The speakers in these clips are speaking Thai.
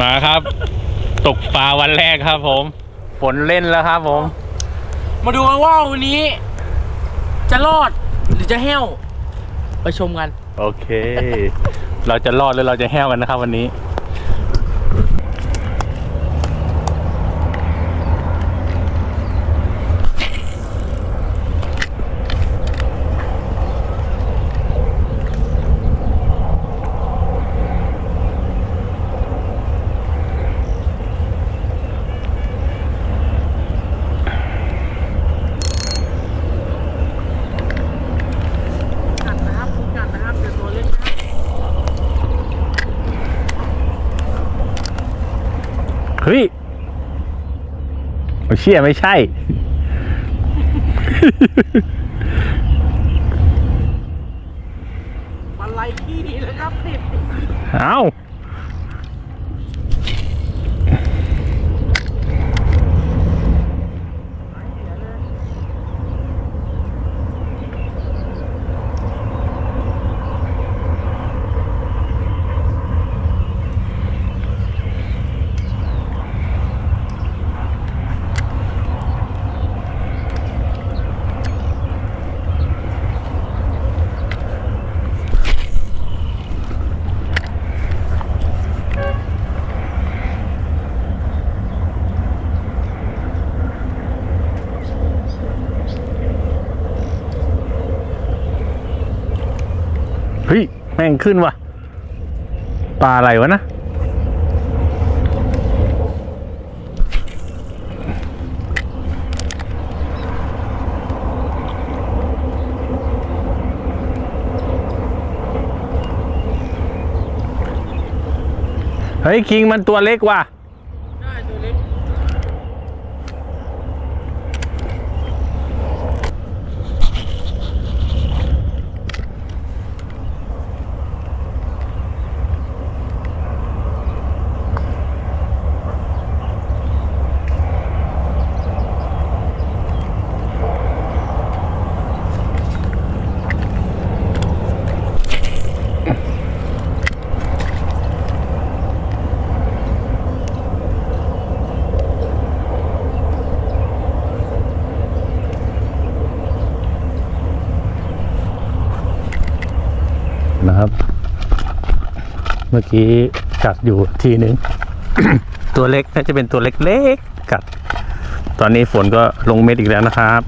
มาครับ ตกปลาวันแรกครับ ผมฝนเล่นแล้วครับ ผม มาดูกันว่าวันนี้ จะรอดหรือจะแห้ว ไปชมกัน โอเค เราจะรอดหรือเราจะแห้วกันนะครับ วันนี้ กัดนะครับคุณกัดนะครับเดี๋ยวตัวเล็กนะ เฮ้ยโอ้เชี่ยไม่ใช่ มันไล่ขี้เลยครับติด เอ้า ม่งขึ้นว่ะ ปลาอะไรวะนะ เฮ้ย คิงมันตัวเล็กว่ะ ได้ตัวเล็ก นะครับ เมื่อกี้กัดอยู่ทีหนึ่งตัวเล็กน่าจะเป็นตัวเล็กๆกัด ตอนนี้ฝนก็ลงเม็ดอีกแล้วนะครับ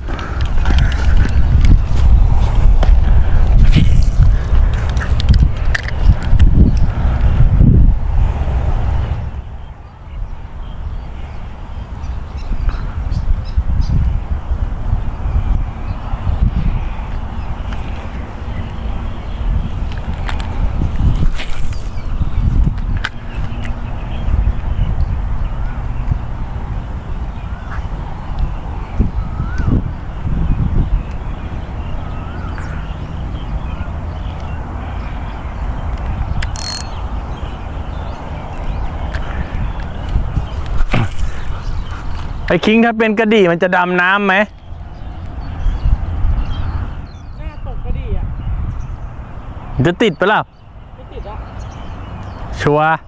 ไอ้คิงถ้าเป็นกระดี่มันจะดำน้ำไหมหน้าตกก็ดีอะมันจะติดไปะล่ะ ไม่ติดอะ ชัวร์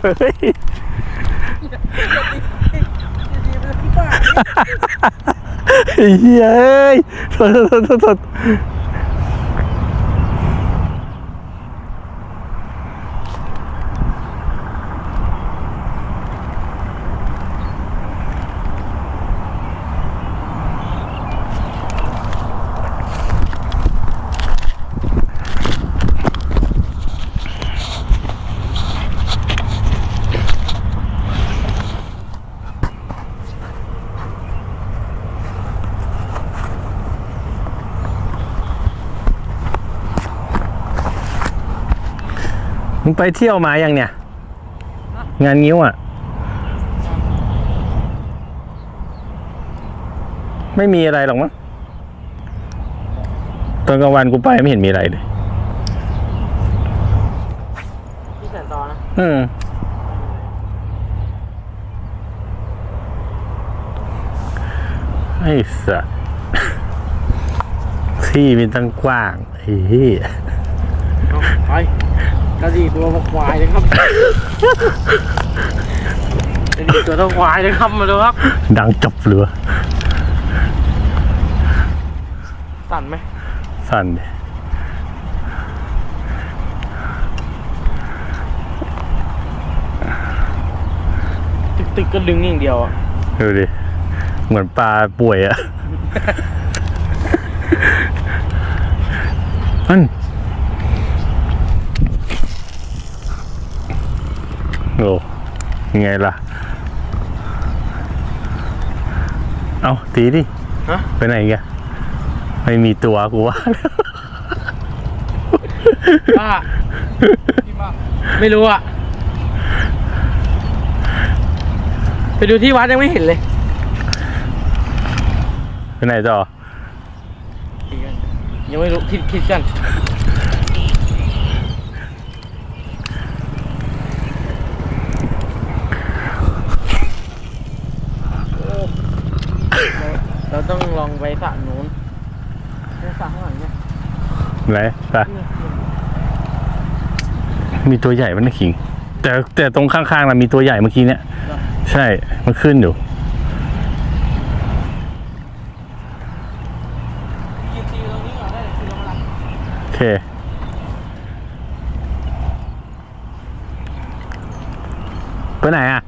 เฮ้ยดีไปเลยพี่ป้า ไอ้เฮ้ยเอ้ยสดสดสดสด งไปเที่ยวมายังเนี่ย งานงิ้วอะ ไม่มีอะไรหรอกมั้งตอนกลางวันกูไปไม่เห็นมีอะไรเลยที่แสนตอนะอืมไอ้สัสที่มีตั้งกว้างไอ้เหี้ยเอาไป กระดีตัวควายเลยครับกระดีตัวเท่าควายเลยครับมาดูครับ ดังจับเรือสั่นไหมสั่นดิตึกตึกๆก็ดึงอย่างเดียวอะดูดิ เหมือนปลาป่วยอะ มัน โอ้ยังไงล่ะ เอาตีดิฮะไปไหนแกไม่มีตัวกูว่า ป้าไม่รู้อะไปดูที่วัดยังไม่เห็นเลย ไปไหนต่อ ยังไม่รู้คิดคิดกัน เรา ต้องลองไปสระนู้นเนี่ยสระข้างหลังเนี่ยไหนไปมีตัวใหญ่มันนะขิง แต่แต่ตรงข้างๆน่ะมีตัวใหญ่เมื่อกี้เนี่ย ใช่ มันขึ้นอยู่ยืนตีตรงนี้ก่อนได้เลยคือเรามารับโอเคไปไหนอะ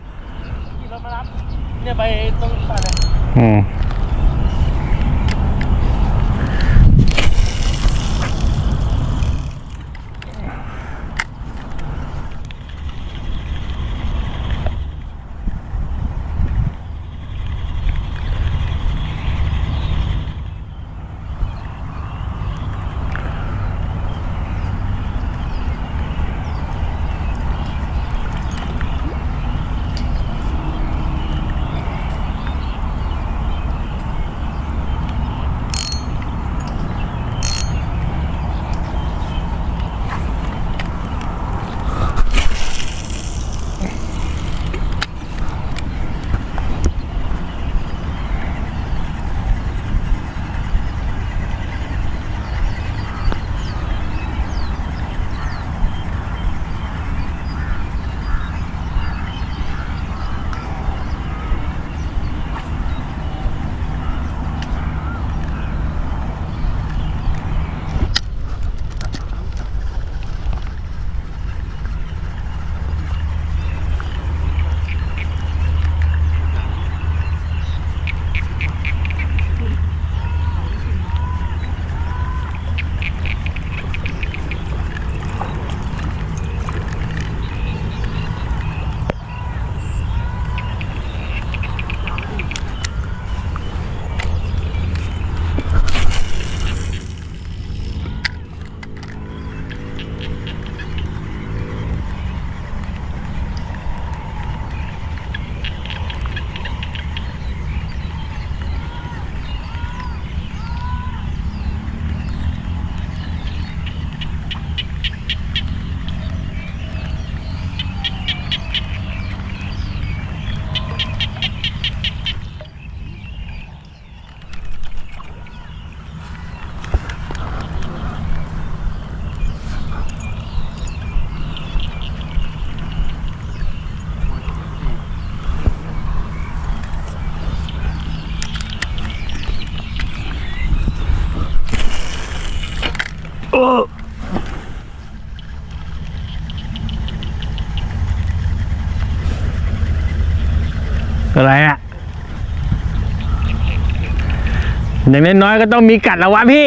อย่างน้อยๆก็ต้องมีกัดแล้ววะพี่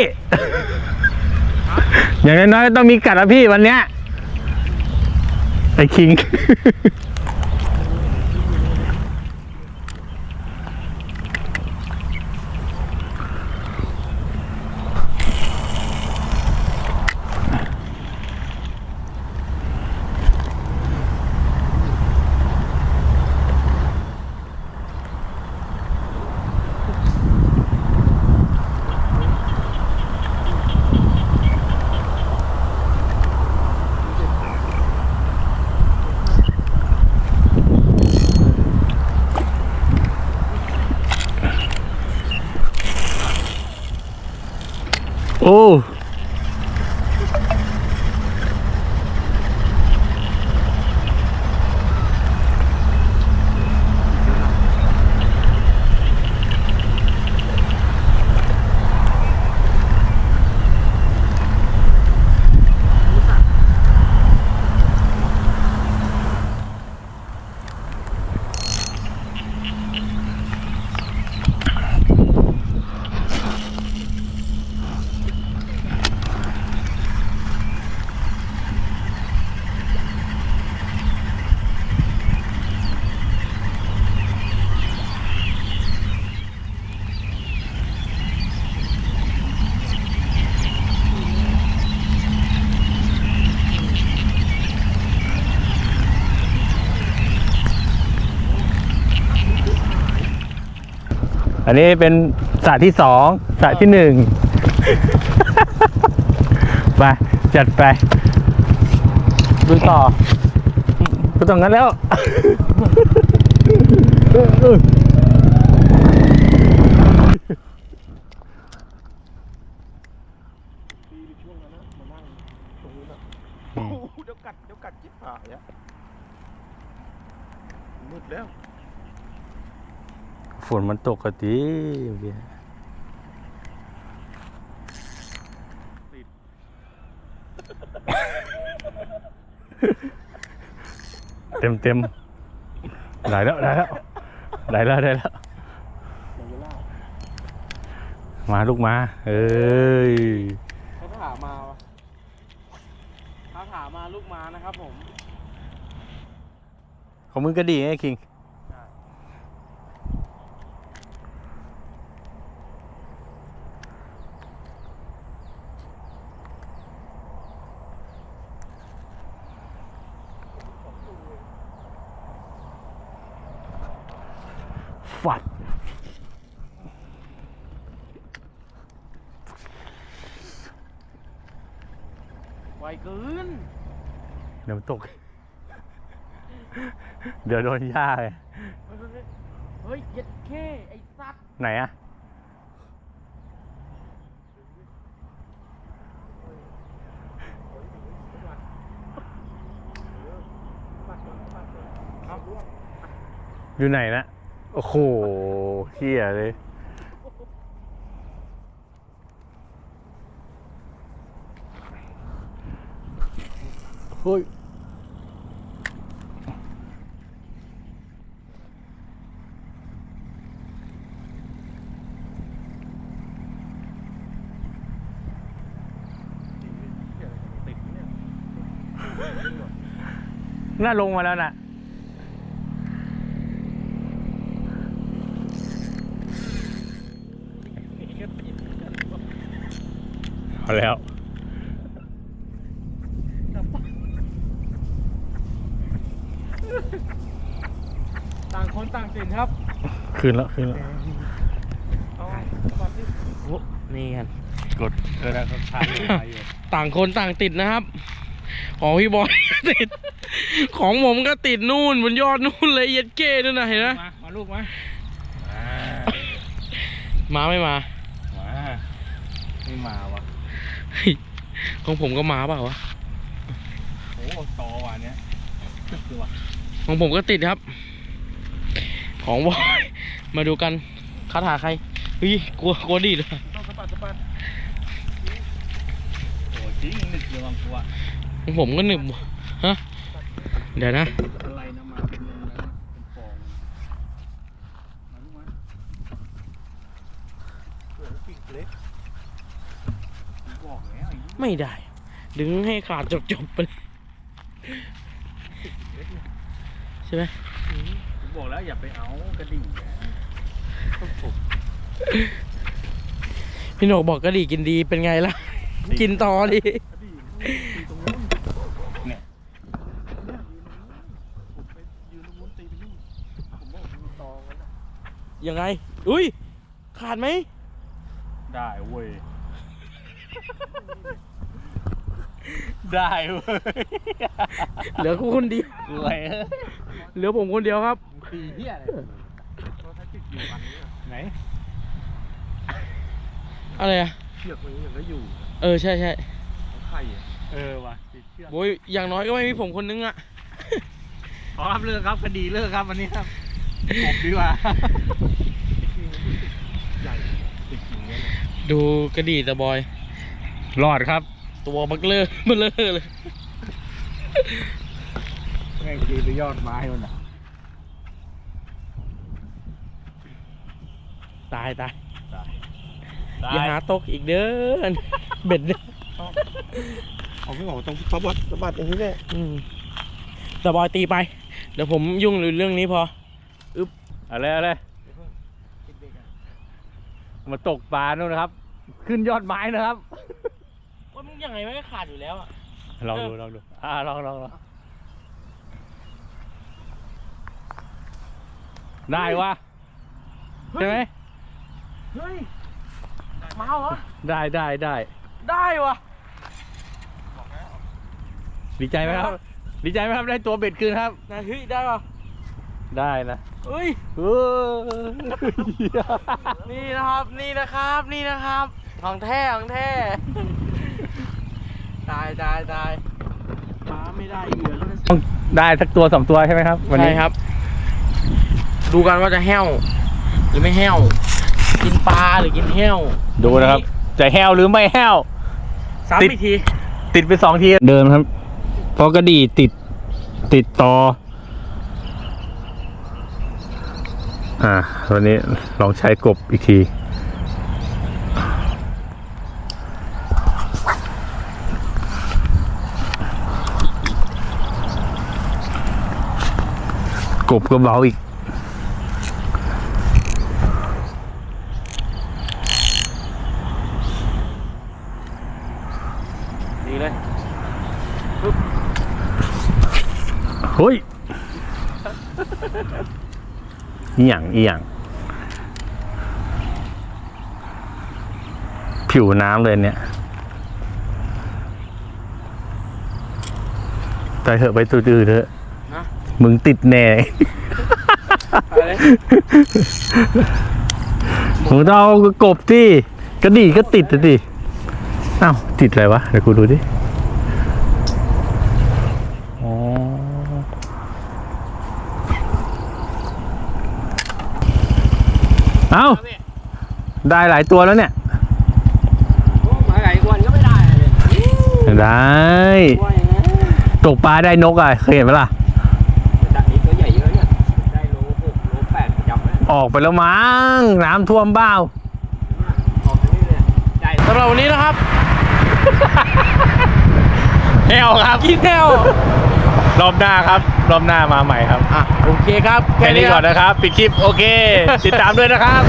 อย่างน้อยๆก็ต้องมีกัดแล้วพี่วันเนี้ยไอ้คิง โอ้อันนี้เป็นสระที่สองสระที่หนึ่ง ไป จัดไป ดูต่อก็ต้องงั้นแล้ว โอ้โหเดี๋ยวกัดเดี๋ยวกัดจิ๊บหายอะมืดแล้ว ฝนมันตกกะตีเต็มเต็มได้แล้วได้แล้วได้แล้วได้แล้ว มาลูกมา เอ้ยเขาถามมาวะเขาถามมาลูกมานะครับผม ของมึงก็ดีไงคิง ฟัด ไวเกิน เดี๋ยวมันตก เดี๋ยวโดนย่าเลยเฮ้ยเย็ดแค่ไอ้สัตว์ไหนอะอยู่ไหนนะ โอ้โหเฮียเลย เฮ้ย ติดเนี่ย น่าลงมาแล้วนะเอาแล้ว ต่างคนต่างสินครับคืนแล้วคืนแล้วเอาปัดดิโอ้นี่กันกดเออแล้วก็ถ่ายอยู่ถ่ายอยู่ต่างคนต่างติดนะครับ ของพี่บอยติด ของผมก็ติดนู่นบนยอดนู่นเลยเย็ดเก้นู่นนะเห็นไหมมามาลูกมามาไม่มา มาไม่มาวะเฮ้ยของผมก็มาเปล่าวะโอ้ต่อว่ะเนี้ยคือว่ะของผมก็ติดครับ ของบอย มาดูกันคาถาใครเฮ้ยกลัวกลัวดีดเลยต้องสะบัดสะบัดโอ้จริงนึกเรื่องกูอะของ ผมก็หนึบฮะเดี๋ยวนะอะไรนะมาเป็นเรื่องแล้วนะเป็นฟองมาลูกมาเผื่อปีกเล็กผมบอกแล้วไอ้ไม่ได้ ดึงให้ขาดจบจบๆไปเลยใช่ไหมผมบอกแล้วอย่าไปเอากระดิ่งนะต้องผมพี่โหนกบอกกะหรี่กินดีเป็นไงล่ะ กินต่อดิ กระดิ่งตีตรงนู้น เนี่ย เนี่ยยืนตรงนู้นผมไปยืนตรงนู้นตีไปนู่นผมบอกมันมีตอกันนะ ยังไง อุ้ย ขาดไหม ได้เว้ย ได้เว้ยเหลือกูคนเดียว รวยเหลือผมคนเดียวครับ ตีเหี้ยอะไรเพราะถ้าติดอยู่อันนี้อะไหนอะไรอะเชือกมันยังก็อยู่เออ ใช่ใช่ของไข่อะเออว่ะติดเชือกโอ้ยอย่างน้อยก็ไม่มีผมคนนึงอะอ๋อครับเลิกครับคดีเลิกครับวันนี้ครับ ผมดีกว่าใหญ่ติดกิ่งเนี่ยนะดูกระดี่ตะบอย รอดครับ ตัวบักเลอร์เบลอเลยแม่งดีไปยอดไม้มันอะ ตายตายตายอย่าหาตกอีกเด้อเบ็ดเนี่ยเอาไม่ออกต้องสะบัดสะบัดอย่างนี้แหละอืมตะบอยตีไป เดี๋ยวผมยุ่งเรื่องนี้พอ เอาเลยเอาเลยมาตกปลาโน่นนะครับ ขึ้นยอดไม้นะครับว่ามันยังไงไม่ขาดอยู่แล้วอะลองดูลองดูอ่าลองลองลองได้วะใช่ไหมเฮ้ยมาเหรอได้ได้ได้ได้วะดีใจไหมครับ ดีใจไหมครับได้ตัวเบ็ดคืนครับนะเฮ้ยได้ปะ ได้นะเฮ้ยเออนี่นะครับนี่นะครับนี่นะครับของแท้ของแท้ตายตายตายป้าไม่ได้เหยื่อก็จะต้องได้สักตัวสองตัวใช่ไหมครับ วันนี้ใช่ครับ ดูกันว่าจะแห้ว หรือไม่แห้ว กินปลาหรือกินแห้วดูนะครับ จะแห้วหรือไม่แห้วซ้ำติดอีกที ติดไปสองทีเดินครับเพราะกระดี่ติดติดต่อ อ่าวันนี้ลองใช้กบอีกที กบก็เบาอีกดีเลยเฮ้ย อีหยังอีหยังผิวน้ำเลยเนี่ยไปเถอะไปตัวอื่นเถอะนะ มึงติดแน่อะไรมึงต้องเอากบที่กระดี่ก็ติดอะดิอ้าวติดอะไรวะ เดี๋ยวกูดูดิ เอ้า ได้หลายตัวแล้วเนี่ยมาไก่กวนก็ไม่ได้เลยได้ว่าอย่างนั้นตกปลาได้นกอะเคยเห็นไหมล่ะจากนี้ตัวใหญ่เยอะเนี่ยได้โลหกโลแปดจำไว้ออกไปแล้วมั้งน้ำท่วมเบ้าออกจากนี่เลยใหญ่สำหรับวันนี้นะครับแห้วครับกินแก้ว รอบหน้าครับ รอบหน้ามาใหม่ครับ อะโอเคครับแค่นี้ก่อนรับนะครับ ปิดคลิปโอเค ติดตามด้วยนะครับ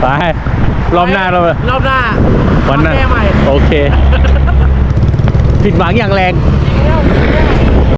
ไป รอบหน้าเรารอบหน้าวันหน้ามาแก้ใหม่โอเค ผิดหวังอย่างแรงแก้วแก้ว